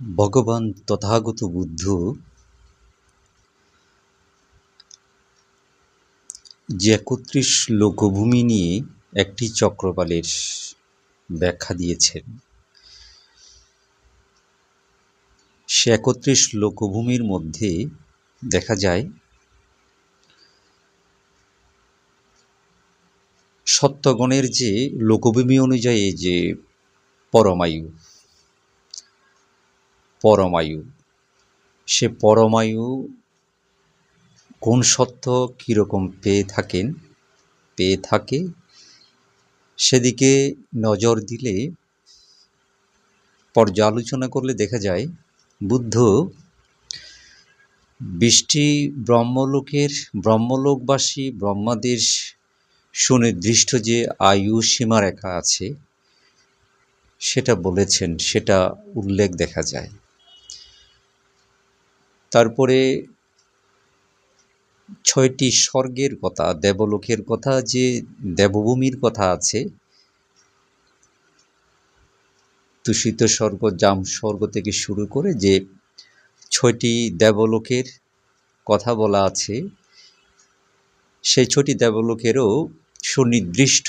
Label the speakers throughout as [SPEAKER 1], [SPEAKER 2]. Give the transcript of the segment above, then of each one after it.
[SPEAKER 1] ভগবান তথাগত বুদ্ধ যে একত্রিশ লোকভূমি নিয়ে একটি চক্রপালের ব্যাখ্যা দিয়েছেন। সে একত্রিশ লোকভূমির মধ্যে দেখা যায়, সত্যগণের যে লোকভূমি অনুযায়ী যে পরমায়ু পরমায়ু। সে পরমায়ু কোন সত্য কীরকম পেয়ে থাকেন? পেয়ে থাকে? সেদিকে নজর দিলে পর্যালোচনা করলে দেখা যায়, বুদ্ধ বৃষ্টি ব্রহ্মলোকের, ব্রহ্মলোকবাসী, ব্রহ্মাদের সুনির্দিষ্ট যে আয়ু সীমারেখা আছে, সেটা বলেছেন, সেটা উল্লেখ দেখা যায়। তারপরে ছয়টি স্বর্গের কথা, দেবলোকের কথা, যে দেবভূমির কথা আছে তুষিত স্বর্গ, জাম স্বর্গ থেকে শুরু করে যে ছয়টি দেবলোকের কথা বলা আছে, সেই ছয়টি দেবলোকেরও সুনির্দিষ্ট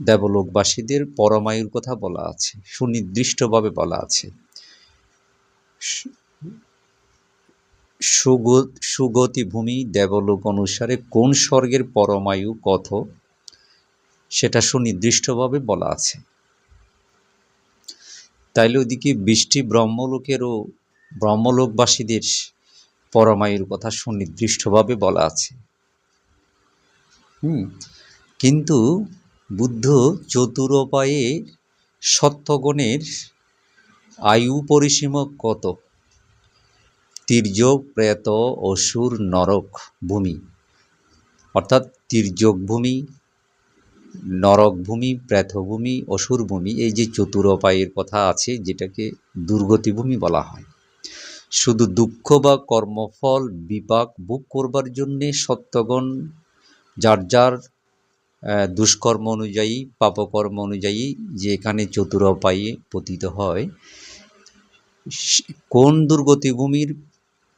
[SPEAKER 1] দেবলোকবাসীদের পরমায়ুর কথা বলা আছে, সুনির্দিষ্টভাবে বলা আছে। সুগতি ভূমি দেবলোক অনুসারে কোন স্বর্গের পরমায়ু কত সেটা সুনির্দিষ্টভাবে বলা আছে। তাইলে ওদিকে বৃষ্টি ব্রহ্মলোকেরও ব্রহ্মলোকবাসীদের পরমায়ুর কথা সুনির্দিষ্টভাবে বলা আছে। হুম। কিন্তু বুদ্ধ চতুরোপায়ে সত্যগণের আয়ু পরিসীমা কত? তির্যক প্রেত অসুর নরক ভূমি। অর্থাৎ তির্যক ভূমি নরক ভূমি, প্রেতভূমি, অসুর ভূমি, এই যে চতুরোপায়ের কথা আছে, যেটাকে দুর্গতি ভূমি বলা হয়। শুধু দুঃখ বা কর্মফল, বিপাক ভোগ করবার জন্যে সত্যগণ যার যার দুষ্কর্ম অনুযায়ী, পাপকর্ম অনুযায়ী যে এখানে চতুরপায়ে পতিত হয় কোন দুর্গতিভূমির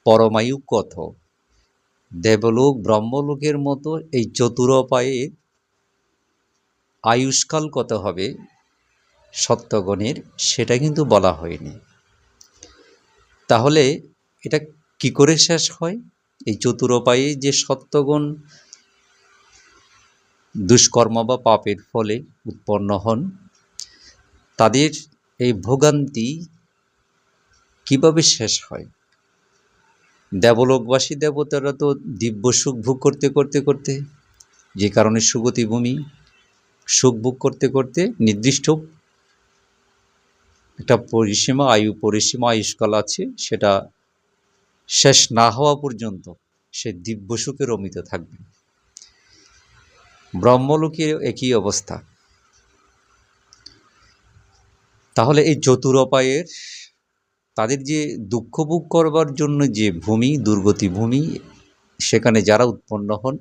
[SPEAKER 1] পরমায়ু কত দেবলোক, ব্রহ্মলোকের মতো এই চতুরোপায়ে আয়ুষ্কাল কত হবে? সত্যগণের সেটা কিন্তু বলা হয়নি। তাহলে এটা কি করে শেষ হয়? এই চতুরপায়ে যে সত্যগণ দুষ্কর্ম বা পাপের ফলে উৎপন্ন হন। তাদের এই ভোগান্তি কীভাবে শেষ হয়? দেবলোকবাসী দেবতারা তো দিব্য সুখ ভোগ করতে করতে করতে, যে কারণে সুগতি ভূমি সুখ ভোগ করতে করতে নির্দিষ্ট একটা পরিসীমা, আয়ু পরিসীমা, আয়ুষ্কাল আছে, সেটা শেষ না হওয়া পর্যন্ত সে দিব্য সুখে রমিত থাকবে। ব্রহ্মলোকের একই অবস্থা। তাহলে এই চতুরপায়ের তাদের যে দুঃখ ভোগ করবার জন্য যে ভূমি, দুর্গতি ভূমি, সেখানে যারা উৎপন্ন হন,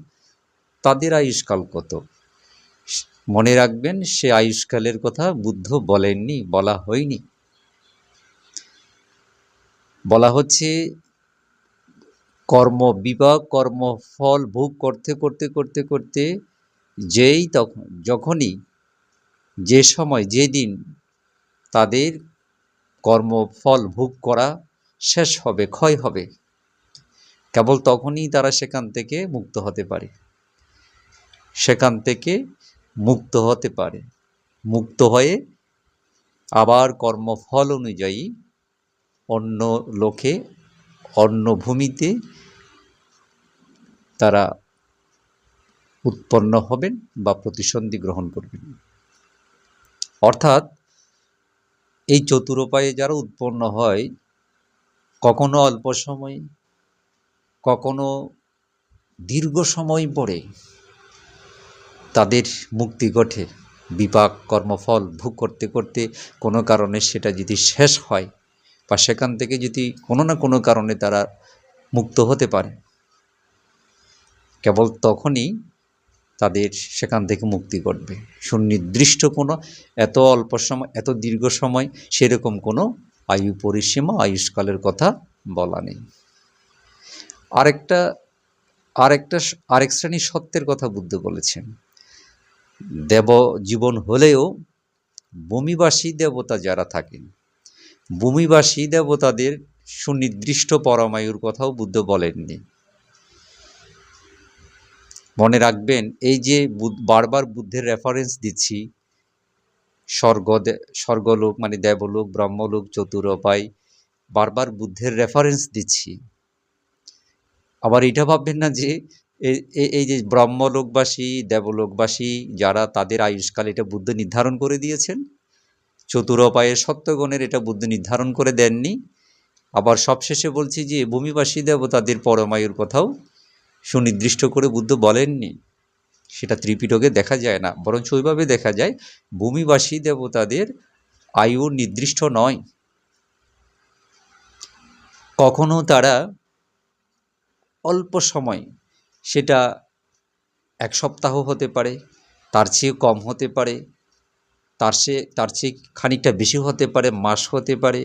[SPEAKER 1] তাদের আয়ুষ্কাল কত? মনে রাখবেন, সে আয়ুষ্কালের কথা বুদ্ধ বলেননি, বলা হয়নি। বলা হচ্ছে, কর্ম বিভাগ, কর্মফল ভোগ করতে করতে করতে করতে যেই তখন যখনই যে সময় যে দিন তাদের কর্মফল ভোগ করা শেষ হবে, ক্ষয় হবে, কেবল তখনই তারা সেখান থেকে মুক্ত হতে পারে। সেখান থেকে মুক্ত হতে পারে। মুক্ত হয়ে আবার কর্মফল অনুযায়ী অন্য লোকে, অন্য ভূমিতে তারা উৎপন্ন হবেন বা প্রতিসন্ধি গ্রহণ করবেন। অর্থাৎ, এই চতুরোপায়ে যারা উৎপন্ন হয়, কখনো অল্প সময়, কখনো দীর্ঘ সময় পরে তাদের মুক্তি ঘটে, বিপাক কর্মফল ভোগ করতে করতে কোনো কারণে সেটা যদি শেষ হয় বা সেখান থেকে যদি কোনো না কোনো কারণে তারা মুক্ত হতে পারে। কেবল তখনই তাদের সেখান থেকে মুক্তি করবে সুনির্দিষ্ট কোনো এত অল্প সময়, এত দীর্ঘ সময় সেরকম কোনো আয়ু পরিসীমা, আয়ুষ্কালের কথা বলা নেই। আরেকটা আরেকটা আরেক শ্রেণির সত্যের কথা বুদ্ধ বলেছেন, দেব জীবন হলেও ভূমিবাসী দেবতা যারা থাকেন, ভূমিবাসী দেবতাদের সুনির্দিষ্ট পরমায়ুর কথাও বুদ্ধ বলেননি। রাখবেন, এই যে বারবার বুদ্ধের রেফারেন্স দিচ্ছি, স্বর্গ স্বর্গলোক মানে দেবলোক, ব্রহ্মলোক চতুরপাই বারবার বুদ্ধের রেফারেন্স দিচ্ছি। আবার এটা ভাববেন না যে এই যে ব্রহ্মলোকবাসী, দেবলোকবাসী, যারা তাদের আয়ুষ্কাল এটা বুদ্ধ নির্ধারণ করে দিয়েছেন, চতুরপায়ের সত্যগণের এটা বুদ্ধ নির্ধারণ করে দেননি, আবার সবশেষে বলছি যে, ভূমিবাসী দেবতাদের পরমায়ুর কথাও সুনির্দিষ্ট করে বুদ্ধ বলেননি। সেটা ত্রিপিটকে দেখা যায় না, বরঞ্চ ওইভাবে দেখা যায়, ভূমিবাসী দেবতাদের আয়ু নির্দিষ্ট নয়। কখনো তারা অল্প সময় সেটা এক সপ্তাহ হতে পারে, তার চেয়ে কম হতে পারে, তার চেয়ে তার চেয়ে খানিকটা বেশি হতে পারে, মাস হতে পারে,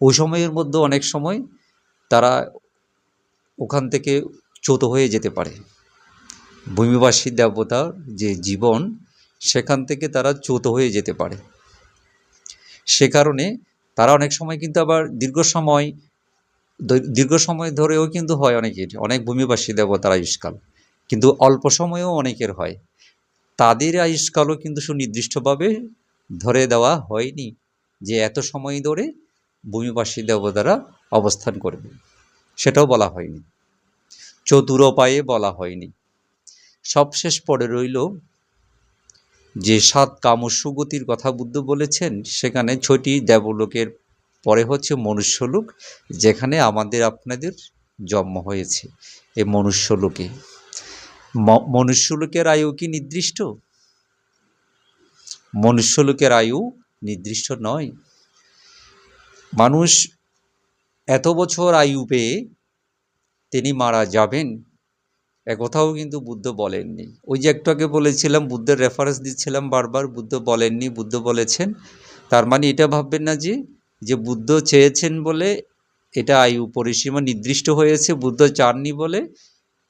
[SPEAKER 1] ওই সময়ের মধ্যে অনেক সময় তারা ওখান থেকে চ্যুত হয়ে যেতে পারে। ভূমিবাসী দেবতার যে জীবন, সেখান থেকে তারা চ্যুত হয়ে যেতে পারে। সে কারণে তারা অনেক সময় কিন্তু আবার দীর্ঘ সময় দীর্ঘ সময় ধরেও কিন্তু হয় অনেকের, অনেক ভূমিবাসী দেবতার আয়ুষ্কাল। কিন্তু অল্প সময়েও অনেকের হয়। তাদের আয়ুষ্কালও কিন্তু সুনির্দিষ্টভাবে ধরে দেওয়া হয়নি যে এত সময় ধরে ভূমিবাসী দেবতারা অবস্থান করবে। সেটাও বলা হয়নি। চতুরোপায়ে বলা হয়নি। সবশেষ পড়ে রইল যে সাত কামসুগতির কথা বুদ্ধ বলেছেন, সেখানে ছয়টি দেবলোকের পরে হচ্ছে মনুষ্যলোক, যেখানে আমাদের আপনাদের জন্ম হয়েছে এই মনুষ্যলোকে। মনুষ্যলোকের আয়ু কি নির্দিষ্ট? মনুষ্যলোকের আয়ু নির্দিষ্ট নয়। মানুষ এত বছর আয়ু পেয়ে তিনি মারা যাবেন। একথাও কিন্তু বুদ্ধ বলেননি। ওই যে একটু আগে বলেছিলাম, বুদ্ধের রেফারেন্স দিচ্ছিলাম বারবার, বুদ্ধ বলেননি, বুদ্ধ বলেছেন। তার মানে এটা ভাববেন না যে যে বুদ্ধ চেয়েছেন বলে এটা আয়ু পরিসীমা নির্দিষ্ট হয়েছে, বুদ্ধ চাননি বলে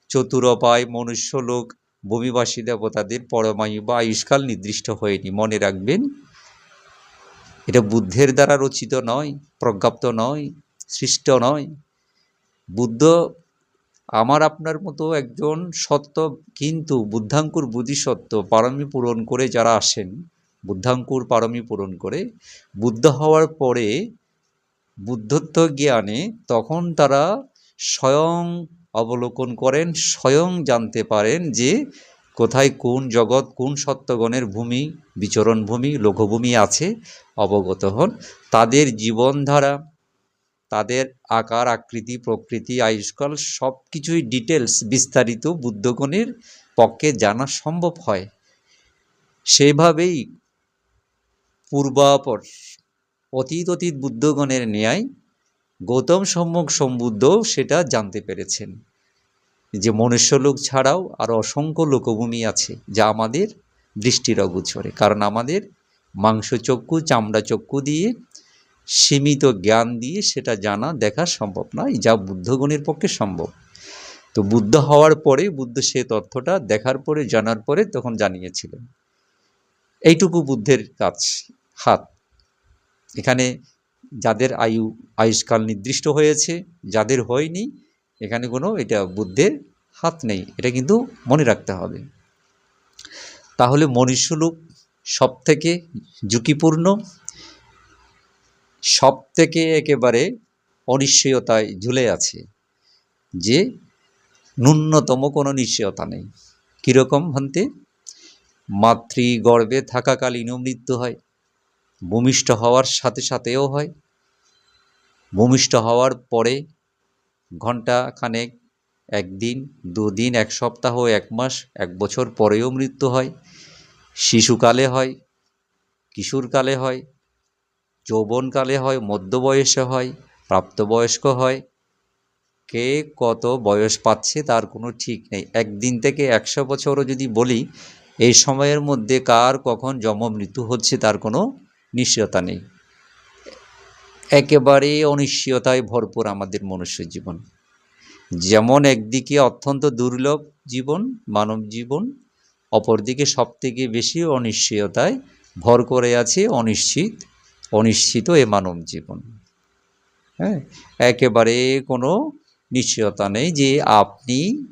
[SPEAKER 1] চতুরপায় মনুষ্যলোক ভূমিবাসী দেবতাদের পরমায়ু বা আয়ুষ্কাল নির্দিষ্ট হয়নি, মনে রাখবেন। এটা বুদ্ধের দ্বারা রচিত নয়, প্রজ্ঞাপ্ত নয়, সৃষ্ট নয়। বুদ্ধ আমার আপনার মতো একজন সত্য কিন্তু বুদ্ধাঙ্কুর বুদ্ধিসত্ত্ব পারমী পূরণ করে যারা আসেন, বুদ্ধাঙ্কুর পারমী পূরণ করে, বুদ্ধ হওয়ার পরে বুদ্ধত্ব জ্ঞানে তখন তারা স্বয়ং অবলোকন করেন, স্বয়ং জানতে পারেন যে কোথায় কোন জগৎ, কোন সত্যগণের ভূমি বিচরণ ভূমি লঘুভূমি আছে, অবগত হন। তাদের জীবনধারা তাদের আকার, আকৃতি, প্রকৃতি, আয়ুষ্কাল সব কিছুই ডিটেলস বিস্তারিত বুদ্ধগণের পক্ষে জানা সম্ভব হয়। সেভাবেই পূর্বাপর অতীত অতীত বুদ্ধগণের ন্যায় গৌতম সম্যক সম্বুদ্ধ সেটা জানতে পেরেছেন। যে মনুষ্যলোক ছাড়াও আরও অসংখ্য লোকভূমি আছে যা আমাদের দৃষ্টির অগোচরে। কারণ আমাদের মাংসচক্ষু চামড়া চক্ষু দিয়ে সীমিত জ্ঞান দিয়ে সেটা জানা, দেখা সম্ভব নয়, যা বুদ্ধগণের পক্ষে সম্ভব। তো বুদ্ধ হওয়ার পরে, বুদ্ধ সে তথ্যটা দেখার পরে, জানার পরে তখন জানিয়েছিলেন। এইটুকু বুদ্ধের কাজ, হাত। এখানে যাদের আয়ু, আয়ুষ্কাল নির্দিষ্ট হয়েছে, যাদের হয়নি, এখানে কোনো এটা বুদ্ধের হাত নেই, এটা কিন্তু মনে রাখতে হবে। তাহলে মনুষ্যলোক সব থেকে ঝুঁকিপূর্ণ সব থেকে একেবারে অনিশ্চয়তায় ঝুলে আছে যে ন্যূনতম কোনো নিশ্চয়তা নেই। কীরকম ভান্তে? মাতৃগর্ভে থাকাকালীনও মৃত্যু হয়, ভূমিষ্ঠ হওয়ার সাথে সাথেও হয়। ভূমিষ্ঠ হওয়ার পরে ঘণ্টা খানেক একদিন, দুদিন, এক সপ্তাহ, এক মাস, এক বছর পরেও মৃত্যু হয়। শিশুকালে হয়, কিশোরকালে হয় যৌবনকালে হয় মধ্য বয়সে হয়, প্রাপ্তবয়স্ক হয়। কে কত বয়স পাচ্ছে তার কোনো ঠিক নেই। একদিন থেকে একশো বছরও যদি বলি, এই সময়ের মধ্যে কার কখন জন্ম মৃত্যু হচ্ছে তার কোনো নিশ্চয়তা নেই। একেবারে অনিশ্চয়তায় ভরপুর আমাদের মনুষ্য জীবন। যেমন একদিকে অত্যন্ত দুর্লভ জীবন, মানব জীবন, অপরদিকে সবথেকে বেশি অনিশ্চয়তায় ভর করে আছে অনিশ্চিত অনিশ্চিত এ মানব জীবন। হ্যাঁ একেবারে কোনো নিশ্চয়তা নেই যে আপনি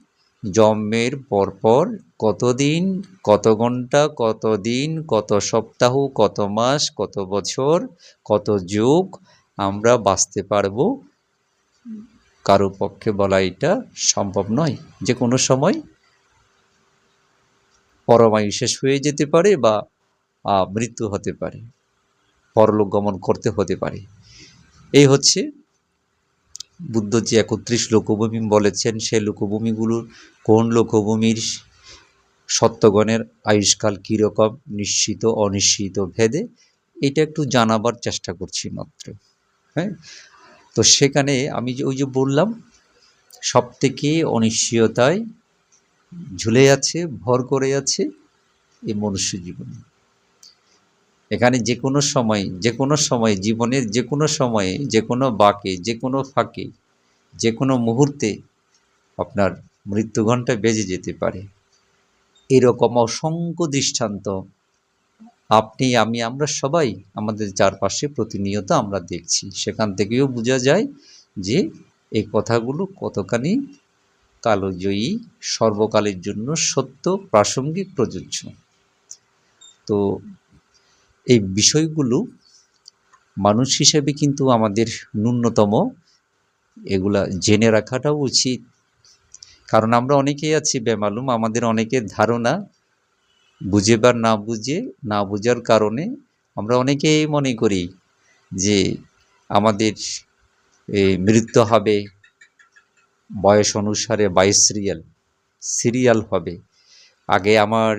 [SPEAKER 1] জন্মের পরপর কতদিন, কত ঘণ্টা কত দিন কত সপ্তাহ, কত মাস, কত বছর, কত যুগ আমরা বাঁচতে পারব? কারও পক্ষে বলা এটা সম্ভব নয়। যে কোনো সময় পরমায়ু শেষ হয়ে যেতে পারে বা মৃত্যু হতে পারে। পরলোক গমন করতে হতে পারে। এই হচ্ছে বুদ্ধ যে একত্রিশ লোকভূমি বলেছেন, সেই লোকভূমিগুলোর কোন লোকভূমির সত্যগণের আয়ুষ্কাল কীরকম নিশ্চিত, অনিশ্চিত, ভেদে, এটা একটু জানাবার চেষ্টা করছি মাত্র। হ্যাঁ? তো সেখানে আমি যে ওই যে বললাম সব থেকে অনিশ্চয়তায় ঝুলে আছে, ভর করে আছে এই মনুষ্য জীবনে। এখানে যে কোনো সময় যে কোনো সময়, জীবনের যে কোনো সময়ে যে কোনো বাঁকে যে কোনো ফাঁকে যে কোনো মুহূর্তে আপনার মৃত্যু ঘণ্টা বেজে যেতে পারে। এরকম অসংখ্য দৃষ্টান্ত আপনি, আমি, আমরা সবাই আমাদের চারপাশে প্রতিনিয়ত আমরা দেখছি। সেখান থেকেও বোঝা যায় যে এই কথাগুলো কতখানি কালজয়ী, সর্বকালের জন্য সত্য, প্রাসঙ্গিক, প্রযোজ্য। তো এই বিষয়গুলো মানুষ হিসেবে কিন্তু আমাদের ন্যূনতম এগুলা জেনে রাখাটাও উচিত। কারণ আমরা অনেকেই আছি বেমালুম, আমাদের অনেকের ধারণা বুঝে বা না বুঝে, না বুঝার কারণে আমরা অনেকেই মনে করি যে আমাদের মৃত্যু হবে, বয়স অনুসারে বাইশ সিরিয়াল সিরিয়াল হবে। আগে আমার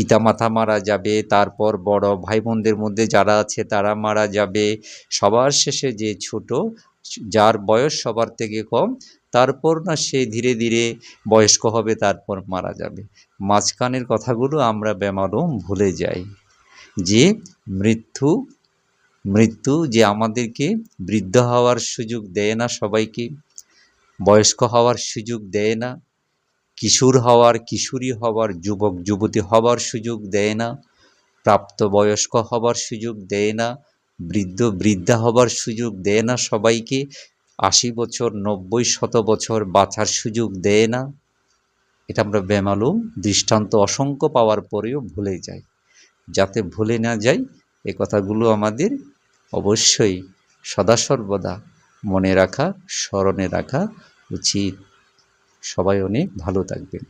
[SPEAKER 1] পিতামাতা মারা যাবে, তারপর বড় ভাই বোনদের মধ্যে যারা আছে তারা মারা যাবে। সবার শেষে যে ছোট, যার বয়স সবার থেকে কম, তারপর না সে ধীরে ধীরে বয়স্ক হবে, তারপর মারা যাবে। মাঝখানের কথাগুলো আমরা বেমালুম ভুলে যাই। যে মৃত্যু মৃত্যু যে আমাদেরকে বৃদ্ধ হওয়ার সুযোগ দেয় না সবাইকে, বয়স্ক হওয়ার সুযোগ দেয় না কিশোর হওয়ার, কিশোরী হওয়ার, যুবক, যুবতী হওয়ার সুযোগ দেয় না। প্রাপ্তবয়স্ক হওয়ার সুযোগ দেয় না। বৃদ্ধ, বৃদ্ধা হবার সুযোগ দেয় না সবাইকে। আশি বছর, নব্বই শত বছর বাঁচার সুযোগ দেয় না। এটা আমরা বেমালুম, দৃষ্টান্ত অসংখ্য পাওয়ার পরেও ভুলে যাই। যাতে ভুলে না যাই, এ কথাগুলো আমাদের অবশ্যই সদা সর্বদা মনে রাখা, স্মরণে রাখা উচিত। সবাই অনেক ভালো থাকবেন।